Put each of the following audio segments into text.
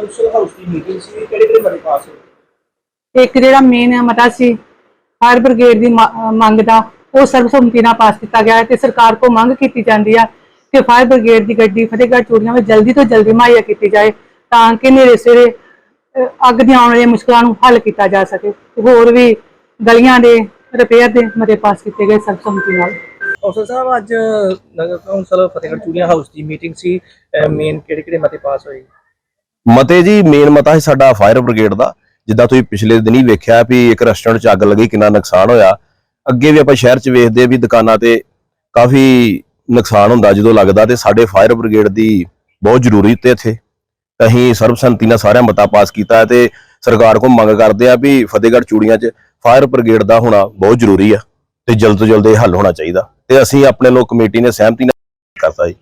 Council house ਦੀ meeting ਸੀ ਕਿਹੜੇ ਕਿਹੜੇ ਮਤੇ ਪਾਸ ਹੋਏ? ਇੱਕ ਜਿਹੜਾ ਮੇਨ ਮਤਾ ਸੀ ਫਾਇਰ ਬ੍ਰਿਗੇਡ ਦੀ ਮੰਗ ਦਾ ਉਹ ਸਰਬਸੰਮਤੀ ਨਾਲ ਪਾਸ ਕੀਤਾ ਗਿਆ ਹੈ ਤੇ ਸਰਕਾਰ ਕੋ ਮੰਗ ਕੀਤੀ ਜਾਂਦੀ ਆ ਕਿ ਫਾਇਰ ਬ੍ਰਿਗੇਡ ਦੀ ਗੱਡੀ ਫਤਿਹਗੜ੍ਹ ਚੂੜੀਆਂ ਵਿੱਚ ਜਲਦੀ ਤੋਂ ਜਲਦੀ ਮੁਹੱਈਆ ਕੀਤੀ ਜਾਏ ਤਾਂ ਕਿ ਸਵੇਰੇ ਅਹ, ਅੱਗ ਦੀਆਂ ਆਉਣ ਵਾਲੀਆਂ ਮੁਸ਼ਕਲਾਂ ਨੂੰ ਹੱਲ ਕੀਤਾ ਜਾ ਸਕੇ। ਤੇ ਹੋਰ ਵੀ ਗਲੀਆਂ ਦੇ ਰਿਪੇਅਰ ਦੇ ਮਤੇ ਪਾਸ ਕੀਤੇ ਗਏ ਸਰਬਸੰਮਤੀ ਨਾਲ। ਕੌਂਸਲ ਸਾਹਿਬ ਅੱਜ ਨਗਰ ਕੌਂਸਲ ਫਤਿਹਗੜ੍ਹ ਚੂੜੀਆਂ ਹਾਊਸ ਦੀ ਮੀਟਿੰਗ ਸੀ। ਮੇਨ ਕਿਹੜੇ ਕਿਹੜੇ ਮਤੇ ਪਾਸ ਹੋਏ? ਮਤੇ ਜੀ ਮੇਨ ਮਤਾ ਹੈ ਸਾਡਾ ਫਾਇਰ ਬ੍ਰਿਗੇਡ ਦਾ। ਜਿੱਦਾਂ ਤੁਸੀਂ ਪਿਛਲੇ ਦਿਨੀ ਵੇਖਿਆ ਵੀ ਇੱਕ ਰੈਸਟੋਰੈਂਟ 'ਚ ਅੱਗ ਲੱਗੀ, ਕਿੰਨਾ ਨੁਕਸਾਨ ਹੋਇਆ। ਅੱਗੇ ਵੀ ਆਪਾਂ ਸ਼ਹਿਰ 'ਚ ਵੇਖਦੇ ਆ ਵੀ ਦੁਕਾਨਾਂ ਤੇ ਕਾਫੀ ਨੁਕਸਾਨ ਹੁੰਦਾ ਜਦੋਂ ਲੱਗਦਾ ਤੇ ਸਾਡੇ ਫਾਇਰ ਬ੍ਰਿਗੇਡ ਦੀ ਬਹੁਤ ਜ਼ਰੂਰੀ ਤੇ ਇੱਥੇ। ਅਸੀਂ ਸਰਬਸੰਮਤੀ ਨਾਲ ਸਾਰਿਆਂ ਮਤਾ ਪਾਸ ਕੀਤਾ ਹੈ ਤੇ ਸਰਕਾਰ ਕੋਲ ਮੰਗ ਕਰਦੇ ਆ ਵੀ ਫਤਿਹਗੜ੍ਹ ਚੂੜੀਆਂ 'ਚ ਫਾਇਰ ਬ੍ਰਿਗੇਡ ਦਾ ਹੋਣਾ ਬਹੁਤ ਜ਼ਰੂਰੀ ਆ ਤੇ ਜਲਦ ਤੋਂ ਜਲਦ ਇਹ ਹੱਲ ਹੋਣਾ ਚਾਹੀਦਾ। ਤੇ ਅਸੀਂ ਆਪਣੇ ਲੋਕ ਕਮੇਟੀ ਨੇ ਸਹਿਮਤੀ ਨਾਲ ਕਰਤਾ ਜੀ।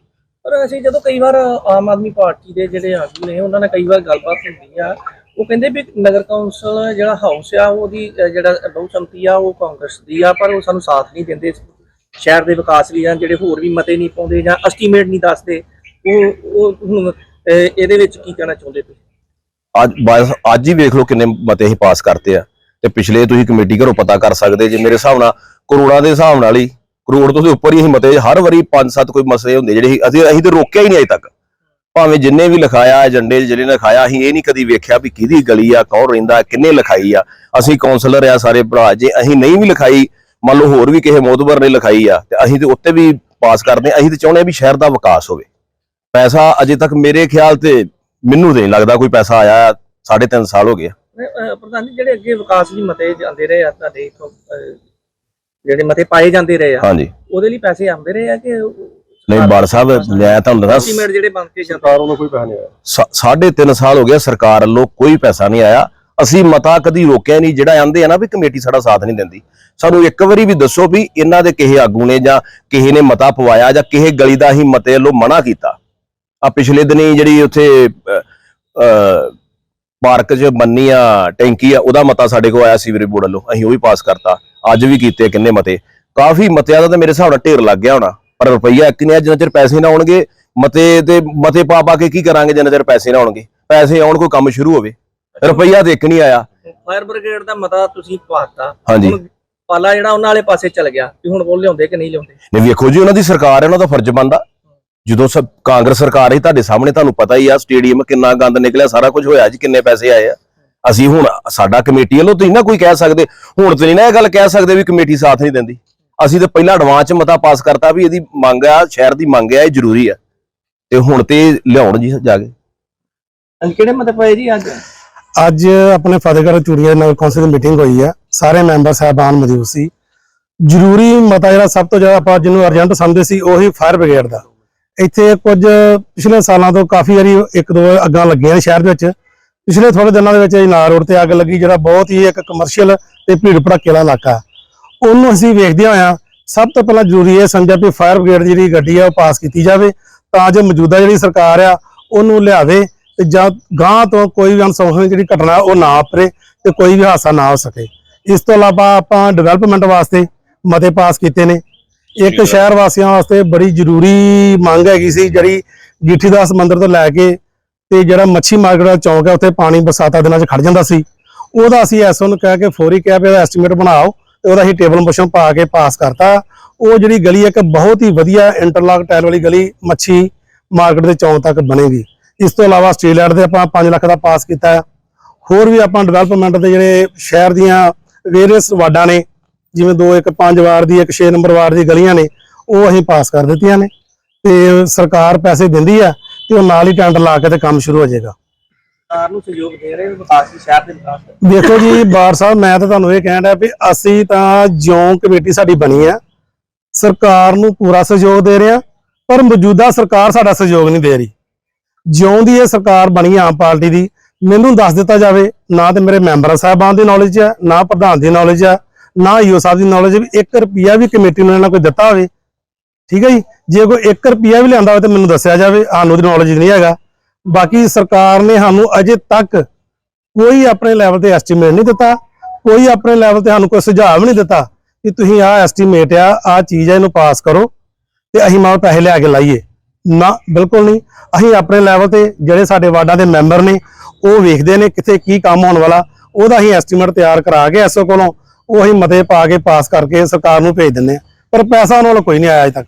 ਪਰ ਅਸੀਂ ਜਦੋਂ ਕਈ ਵਾਰ ਆਮ ਆਦਮੀ ਪਾਰਟੀ ਦੇ ਜਿਹੜੇ ਆਗੂ ਨੇ, ਉਹਨਾਂ ਨਾਲ ਕਈ ਵਾਰ ਗੱਲਬਾਤ ਹੁੰਦੀ ਆ, ਉਹ ਕਹਿੰਦੇ ਵੀ ਨਗਰ ਕੌਂਸਲ ਜਿਹੜਾ ਹਾਊਸ ਆ ਉਹਦੀ ਜਿਹੜਾ ਬਹੁਸੰਮਤੀ ਆ, ਉਹ ਕਾਂਗਰਸ ਦੀ ਆ, ਪਰ ਉਹ ਸਾਨੂੰ ਸਾਥ ਨਹੀਂ ਦਿੰਦੇ। ਸ਼ਹਿਰ ਦੇ ਵਿਕਾਸ ਲਈ ਜਾਂ ਜਿਹੜੇ ਹੋਰ ਵੀ ਮਤੇ ਨਹੀਂ ਪਾਉਂਦੇ ਜਾਂ ਐਸਟੀਮੇਟ ਨਹੀਂ ਦੱਸਦੇ। ਉਹ ਉਹ ਹੁਣ ਇਹਦੇ ਵਿੱਚ ਕੀ ਕਹਿਣਾ ਚਾਹੁੰਦੇ ਤੁਸੀਂ? ਅੱਜ, ਬਸ ਅੱਜ ਹੀ ਵੇਖ ਲਓ ਕਿੰਨੇ ਮਤੇ ਅਸੀਂ ਪਾਸ ਕਰਤੇ ਆ। ਤੇ ਪਿਛਲੇ ਤੁਸੀਂ ਕਮੇਟੀ ਘਰੋਂ ਪਤਾ ਕਰ ਸਕਦੇ, ਜੇ ਮੇਰੇ ਹਿਸਾਬ ਨਾਲ, ਕਰੋੜਾਂ ਦੇ ਹਿਸਾਬ ਨਾਲ ਹੀ ਕਰੋੜ ਤੋਂ ਉੱਪਰ ਹੀ ਅਸੀਂ ਮਤੇ ਹਰ ਵਾਰੀ 5-7 ਕੋਈ ਮਸਲੇ ਹੁੰਦੇ ਜਿਹੜੇ ਅਸੀਂ- ਅਸੀਂ ਤੇ ਰੋਕਿਆ ਹੀ ਨਹੀਂ ਅਜੇ ਤੱਕ। ਭਾਵੇਂ ਜਿੰਨੇ ਵੀ ਲਿਖਾਇਆ, ਏਜੰਡੇ ਜਿਹੜੇ ਨੇ ਲਿਖਾਇਆ, ਅਸੀਂ ਇਹ ਨਹੀਂ ਕਦੀ ਵੇਖਿਆ ਵੀ ਕਿਹਦੀ ਗਲੀ ਆ, ਕੌਣ ਰਹਿੰਦਾ, ਕਿੰਨੇ ਲਿਖਾਈ ਆ। ਅਸੀਂ ਕਾਉਂਸਲਰ ਆ ਸਾਰੇ ਭਰਾ। ਜੇ ਅਸੀਂ ਨਹੀਂ ਵੀ ਲਿਖਾਈ, ਮੰਨ ਲਓ ਹੋਰ ਵੀ ਕਿਸੇ ਮੋਤਬਰ ਨੇ ਲਿਖਾਈ ਆ, ਤੇ ਅਸੀਂ ਤੇ ਉੱਤੇ ਵੀ ਪਾਸ ਕਰਦੇ ਅਸੀਂ ਤੇ ਚਾਹੁੰਦੇ ਆ ਵੀ ਸ਼ਹਿਰ ਦਾ ਵਿਕਾਸ ਹੋਵੇ। ਪੈਸਾ ਅਜੇ ਤੱਕ ਮੇਰੇ ਖਿਆਲ ਤੇ ਮੈਨੂੰ ਤੇ ਨਹੀਂ ਲੱਗਦਾ ਕੋਈ ਪੈਸਾ ਆਇਆ। ਸਾਢੇ ਤਿੰਨ ਸਾਲ ਹੋ ਗਏ ਪ੍ਰਧਾਨ ਜੀ, ਜਿਹੜੇ ਅੱਗੇ ਵਿਕਾਸ ਦੀ ਮਤੇ ਜਾਂਦੇ ਰਹੇ ਆ ਤੁਹਾਡੇ ਇੱਥੋਂ ਜਿਹੜੇ ਮਤੇ ਪਾਏ ਜਾਂਦੇ ਰਹੇ ਆ ਹਾਂਜੀ। ਉਹਦੇ ਲਈ ਪੈਸੇ ਆਉਂਦੇ ਰਹੇ ਆ ਕਿ ਨਹੀਂ ਬਾੜ ਸਾਹਿਬ ਮੈਂ ਤੁਹਾਨੂੰ ਦੱਸਾਂ ਐਸਟੀਮੇਟ ਜਿਹੜੇ ਬਣ ਕੇ ਜਾਂਦੇ ਸਾ- ਸਾਢੇ ਤਿੰਨ ਸਾਲ ਹੋ ਗਿਆ ਸਰਕਾਰ ਵੱਲੋਂ ਕੋਈ ਪੈਸਾ ਨਹੀਂ ਆਇਆ। ਅਸੀਂ ਮਤਾ ਕਦੀ ਰੋਕਿਆ ਨਹੀਂ ਜਿਹੜਾ ਆਂਦੇ ਆ ਨਾ ਵੀ ਕਮੇਟੀ ਸਾਡਾ ਸਾਥ ਨਹੀਂ ਦਿੰਦੀ। ਸਾਨੂੰ ਇੱਕ ਵਾਰੀ ਵੀ ਦੱਸੋ ਵੀ ਇਹਨਾਂ ਦੇ ਕਿਸੇ ਆਗੂ ਨੇ ਜਾਂ ਕਿਸੇ ਨੇ ਮਤਾ ਪਵਾਇਆ ਜਾਂ ਕਿਸੇ ਗਲੀ ਦਾ ਹੀ ਮਤੇ ਵੱਲੋਂ ਮਨਾ ਕੀਤਾ। ਆ ਪਿਛਲੇ ਦਿਨੀ ਜਿਹੜੀ ਉੱਥੇ ਅ, ਅ, ਪਾਰਕ 'ਚ ਬੰਨੀ ਆ ਟੈਂਕੀ ਆ ਉਹਦਾ ਮਤਾ ਸਾਡੇ ਕੋਲ ਆਇਆ ਸੀਵਰੇਜ ਬੋਰਡ ਵੱਲੋਂ। ਅਸੀਂ ਉਹ ਵੀ ਪਾਸ ਕਰਤਾ। ਅੱਜ ਵੀ ਕੀਤੇ ਕਿੰਨੇ ਮਤੇ। ਕਾਫੀ ਮਤਿਆਂ ਦਾ ਤਾਂ ਮੇਰੇ ਹਿਸਾਬ ਨਾਲ ਢੇਰ ਲੱਗ ਗਿਆ ਹੋਣਾ। ਪਰ ਰੁਪਈਆ ਇੱਕ ਨਹੀਂ ਆ ਜਿੰਨਾ ਚਿਰ ਪੈਸੇ ਨਾ ਆਉਣਗੇ ਮਤੇ ਤੇ ਮਤੇ ਪਾ ਪਾ ਕੇ ਕੀ ਕਰਾਂਗੇ ਜਿੰਨਾ ਚਿਰ ਪੈਸੇ ਨਾ ਆਉਣਗੇ। ਪੈਸੇ ਆਉਣ ਕੋਈ ਕੰਮ ਸ਼ੁਰੂ ਹੋਵੇ। ਰੁਪਈਆ ਤੇ ਇੱਕ ਨਹੀਂ ਆਇਆ। ਫਾਇਰ ਬ੍ਰਿਗੇਡ ਦਾ ਮਤਾ ਤੁਸੀਂ ਪਾਤਾ। ਹਾਂਜੀ। ਪਾਲਾ ਜਿਹੜਾ ਉਹਨਾਂ ਵਾਲੇ ਪਾਸੇ ਚੱਲ ਗਿਆ ਵੀ ਹੁਣ ਉਹ ਲਿਆਉਂਦੇ ਕਿ ਨਹੀਂ ਲਿਆਉਂਦੇ? ਨਹੀਂ ਵੇਖੋ ਜੀ ਉਹਨਾਂ ਦੀ ਸਰਕਾਰ ਹੈ ਉਹਨਾਂ ਦਾ ਫਰਜ਼ ਬਣਦਾ। ਜਦੋਂ ਸਭ ਕਾਂਗਰਸ ਸਰਕਾਰ ਹੀ ਤੁਹਾਡੇ ਸਾਹਮਣੇ ਤੁਹਾਨੂੰ ਪਤਾ ਹੀ ਆ ਸਟੇਡੀਅਮ ਕਿੰਨਾ ਗੰਦ ਨਿਕਲਿਆ ਸਾਰਾ ਕੁਝ ਹੋਇਆ ਜੀ ਕਿੰਨੇ ਪੈਸੇ ਆਏ ਆ। ਅਸੀਂ ਹੁਣ ਸਾਡਾ ਕਮੇਟੀ ਵੱਲੋਂ ਤੁਸੀਂ ਨਾ ਕੋਈ ਕਹਿ ਸਕਦੇ ਹੁਣ ਤੇ ਨਹੀਂ ਨਾ ਇਹ ਗੱਲ ਕਹਿ ਸਕਦੇ ਵੀ ਕਮੇਟੀ ਸਾਥ ਨਹੀਂ ਦਿੰਦੀ। ਅਸੀਂ ਤੇ ਪਹਿਲਾਂ ਐਡਵਾਂਸ ਚ ਮਤਾ ਪਾਸ ਕਰਤਾ ਵੀ ਇਹਦੀ ਮੰਗ ਆ ਸ਼ਹਿਰ ਦੀ ਮੰਗ ਆ ਇਹ ਜ਼ਰੂਰੀ ਆ। ਤੇ ਹੁਣ ਤੇ ਲਿਆਉਣ ਜੀ ਜਾ ਕੇ। ਹਾਂਜੀ ਕਿਹੜੇ ਮਤੇ ਪਏ ਜੀ ਅੱਜ? ਅੱਜ ਆਪਣੇ ਫਤਿਹਗੜ੍ਹ ਚੂੜੀਆਂ ਨਗਰ ਕੌਂਸਲ ਦੀ ਮੀਟਿੰਗ ਹੋਈ ਆ। ਸਾਰੇ ਮੈਂਬਰ ਸਾਹਿਬਾਨ ਮੌਜੂਦ ਸੀ। ਜ਼ਰੂਰੀ ਮਤਾ ਜਿਹੜਾ ਸਭ ਤੋਂ ਜ਼ਿਆਦਾ ਆਪਾਂ ਜਿਹਨੂੰ ਅਰਜੈਂਟ ਸਮਝਦੇ ਸੀ ਉਹੀ ਫਾਇਰ ਬ੍ਰਿਗੇਡ ਦਾ। ਇੱਥੇ ਕੁਝ ਪਿਛਲੇ ਸਾਲਾਂ ਤੋਂ ਕਾਫੀ ਵਾਰੀ ਇੱਕ ਦੋ ਅੱਗਾਂ ਲੱਗੀਆਂ ਨੇ ਸ਼ਹਿਰ ਦੇ ਵਿੱਚ। ਪਿਛਲੇ ਥੋੜੇ ਦਿਨਾਂ ਦੇ ਵਿੱਚ ਇਨਾਰ ਰੋਡ ਤੇ ਅੱਗ ਲੱਗੀ, ਜਿਹੜਾ ਬਹੁਤ ਹੀ ਇੱਕ ਕਮਰਸ਼ੀਅਲ ਤੇ ਭੀੜ ਭੜੱਕੇ ਵਾਲਾ ਇਲਾਕਾ ਉਹਨੂੰ ਅਸੀਂ ਵੇਖਦੇ ਹੋਇਆ ਸਭ ਤੋਂ ਪਹਿਲਾਂ ਜ਼ਰੂਰੀ ਇਹ ਸਮਝਿਆ ਵੀ ਫਾਇਰ ਬ੍ਰਿਗੇਡ ਜਿਹੜੀ ਗੱਡੀ ਆ ਉਹ ਪਾਸ ਕੀਤੀ ਜਾਵੇ, ਤਾਂ ਜੋ ਮੌਜੂਦਾ ਜਿਹੜੀ ਸਰਕਾਰ ਆ ਉਹਨੂੰ ਲਿਆਵੇ ਤੇ ਜਾਂ ਗਾਂ ਤੋਂ ਕੋਈ ਵੀ ਅਨਸੌਖਣੀ ਜਿਹੜੀ ਘਟਨਾ ਉਹ ਨਾ ਵਾਪਰੇ ਤੇ ਕੋਈ ਵੀ ਹਾਦਸਾ ਨਾ ਹੋ ਸਕੇ। ਇਸ ਤੋਂ ਇਲਾਵਾ ਆਪਾਂ ਡਿਵੈਲਪਮੈਂਟ ਵਾਸਤੇ ਮਤੇ ਪਾਸ ਕੀਤੇ ਨੇ। ਇੱਕ ਸ਼ਹਿਰ ਵਾਸੀਆਂ ਵਾਸਤੇ ਬੜੀ ਜ਼ਰੂਰੀ ਮੰਗ ਹੈਗੀ ਸੀ ਜਿਹੜੀ ਗਿੱਠੀਦਾਸ ਮੰਦਿਰ ਤੋਂ ਲੈ ਕੇ ਤੇ ਜਿਹੜਾ ਮੱਛੀ ਮਾਰਕੀਟ ਦਾ ਚੌਂਕ ਹੈ ਉੱਥੇ ਪਾਣੀ ਬਰਸਾਤਾਂ ਦਿਨਾਂ 'ਚ ਖੜ ਜਾਂਦਾ ਸੀ। ਉਹਦਾ ਅਸੀਂ ਐਸਓ ਨੂੰ ਕਹਿ ਕੇ ਫੌਰੀ ਕਿਹਾ ਵੀ ਉਹਦਾ ਐਸਟੀਮੇਟ ਬਣਾਓ ਤੇ ਉਹਦਾ ਅਸੀਂ ਟੇਬਲ ਮੋਸ਼ਨ ਪਾ ਕੇ ਪਾਸ ਕਰਤਾ। ਉਹ ਜਿਹੜੀ ਗਲੀ ਇੱਕ ਬਹੁਤ ਹੀ ਵਧੀਆ ਇੰਟਰਲੌਕ ਟਾਇਲ ਵਾਲੀ ਗਲੀ ਮੱਛੀ ਮਾਰਕੀਟ ਦੇ ਚੌਂਕ ਤੱਕ ਬਣੇਗੀ। ਇਸ ਤੋਂ ਇਲਾਵਾ ਸਟਰੀਟ ਲਾਈਟ ਦੇ ਆਪਾਂ 5 ਲੱਖ ਦਾ ਪਾਸ ਕੀਤਾ। ਹੋਰ ਵੀ ਆਪਾਂ ਡਿਵੈਲਪਮੈਂਟ ਦੇ ਜਿਹੜੇ ਸ਼ਹਿਰ ਦੀਆਂ ਵੇਰੀਅਸ ਵਾਰਡਾਂ ਨੇ ਜਿਵੇਂ ਦੋ ਇੱਕ ਪੰਜ ਵਾਰ ਦੀ ਇੱਕ 6 ਨੰਬਰ ਵਾਰਡ ਦੀ ਗਲੀਆਂ ਨੇ ਉਹ ਅਸੀਂ ਪਾਸ ਕਰ ਦਿੱਤੀਆਂ ਨੇ। ਤੇ ਸਰਕਾਰ ਪੈਸੇ ਦਿੰਦੀ ਆ ਤੇ ਉਹ ਨਾਲ ਹੀ ਟੈਂਡਰ ਲਾ ਕੇ ਤੇ ਕੰਮ ਸ਼ੁਰੂ ਹੋ ਜਾਏਗਾ। ਸਰਕਾਰ ਨੂੰ ਸਹਿਯੋਗ ਦੇ ਰਹੇ ਹੋ ਵਿਕਾਸ ਦੀ ਸ਼ਹਿਰ ਦੇ ਵਿਕਾਸ ਦਾ? ਦੇਖੋ ਜੀ ਬਾਰ ਸਾਹਿਬ ਮੈਂ ਤਾਂ ਤੁਹਾਨੂੰ ਇਹ ਕਹਿਣ ਵੀ ਅਸੀਂ ਤਾਂ ਜਿਉਂ ਕਮੇਟੀ ਸਾਡੀ ਬਣੀ ਆ। ਸਰਕਾਰ ਨੂੰ ਪੂਰਾ ਸਹਿਯੋਗ ਦੇ ਰਹੇ ਆ ਪਰ ਮੌਜੂਦਾ ਸਰਕਾਰ ਸਾਡਾ ਸਹਿਯੋਗ ਨਹੀਂ ਦੇ ਰਹੀ। ਜਿਉਂ ਦੀ ਇਹ ਸਰਕਾਰ ਬਣੀ ਆ ਆਮ ਪਾਰਟੀ ਦੀ ਮੈਨੂੰ ਦੱਸ ਦਿੱਤਾ ਜਾਵੇ ਨਾ ਤੇ ਮੇਰੇ ਮੈਂਬਰਾਂ ਸਾਹਿਬਾਨ ਦੀ ਨੌਲੇਜ ਆ ਨਾ ਪ੍ਰਧਾਨ ਦੀ ਨੌਲੇਜ ਆ। ਨਾ ਈਓ ਸਾਹਿਬ ਦੀ ਨੌਲੇਜ ਵੀ 1 ਰੁਪਿਆ ਵੀ ਕਮੇਟੀ ਨੂੰ ਇਹਨਾਂ ਕੋਈ ਦਿੱਤਾ ਹੋਵੇ। ਠੀਕ ਹੈ ਜੀ? ਜੇ ਕੋਈ 1 ਰੁਪਿਆ ਵੀ ਲਿਆਂਦਾ ਹੋਵੇ ਤਾਂ ਮੈਨੂੰ ਦੱਸਿਆ ਜਾਵੇ, ਸਾਨੂੰ ਦੀ ਨੌਲੇਜ ਨਹੀਂ ਹੈਗਾ। ਬਾਕੀ ਸਰਕਾਰ ਨੇ ਸਾਨੂੰ ਅਜੇ ਤੱਕ ਕੋਈ ਆਪਣੇ ਲੈਵਲ ਤੇ ਐਸਟੀਮੇਟ ਨਹੀਂ ਦਿੱਤਾ, ਕੋਈ ਆਪਣੇ ਲੈਵਲ ਤੇ ਸਾਨੂੰ ਕੋਈ ਸੁਝਾਅ ਵੀ ਨਹੀਂ ਦਿੱਤਾ ਕਿ ਤੁਸੀਂ ਆਹ ਐਸਟੀਮੇਟ ਆ, ਆਹ ਚੀਜ਼ ਆ, ਇਹਨੂੰ ਪਾਸ ਕਰੋ ਤੇ ਅਸੀਂ ਮਾਂ ਪੈਸੇ ਲਿਆ ਕੇ ਲਾਈਏ। ਨਾ, ਬਿਲਕੁਲ ਨਹੀਂ। ਅਸੀਂ ਆਪਣੇ ਲੈਵਲ ਤੇ ਜਿਹੜੇ ਸਾਡੇ ਵਾਰਡਾਂ ਦੇ ਮੈਂਬਰ ਨੇ, ਉਹ ਵੇਖਦੇ ਨੇ ਕਿੱਥੇ ਕੀ ਕੰਮ ਹੋਣ ਵਾਲਾ, ਉਹਦਾ ਅਸੀਂ ਐਸਟੀਮੇਟ ਤਿਆਰ ਕਰਾ ਕੇ ਐਸਓ ਕੋਲੋਂ ਉਹ ਅਸੀਂ ਮਤੇ ਪਾ ਕੇ ਪਾਸ ਕਰਕੇ ਸਰਕਾਰ ਨੂੰ ਭੇਜ ਦਿੰਦੇ ਆ। ਪਰ ਪੈਸਾ ਉਹਨਾਂ ਵੱਲੋਂ ਕੋਈ ਨਹੀਂ ਆਇਆ ਅਜੇ ਤੱਕ।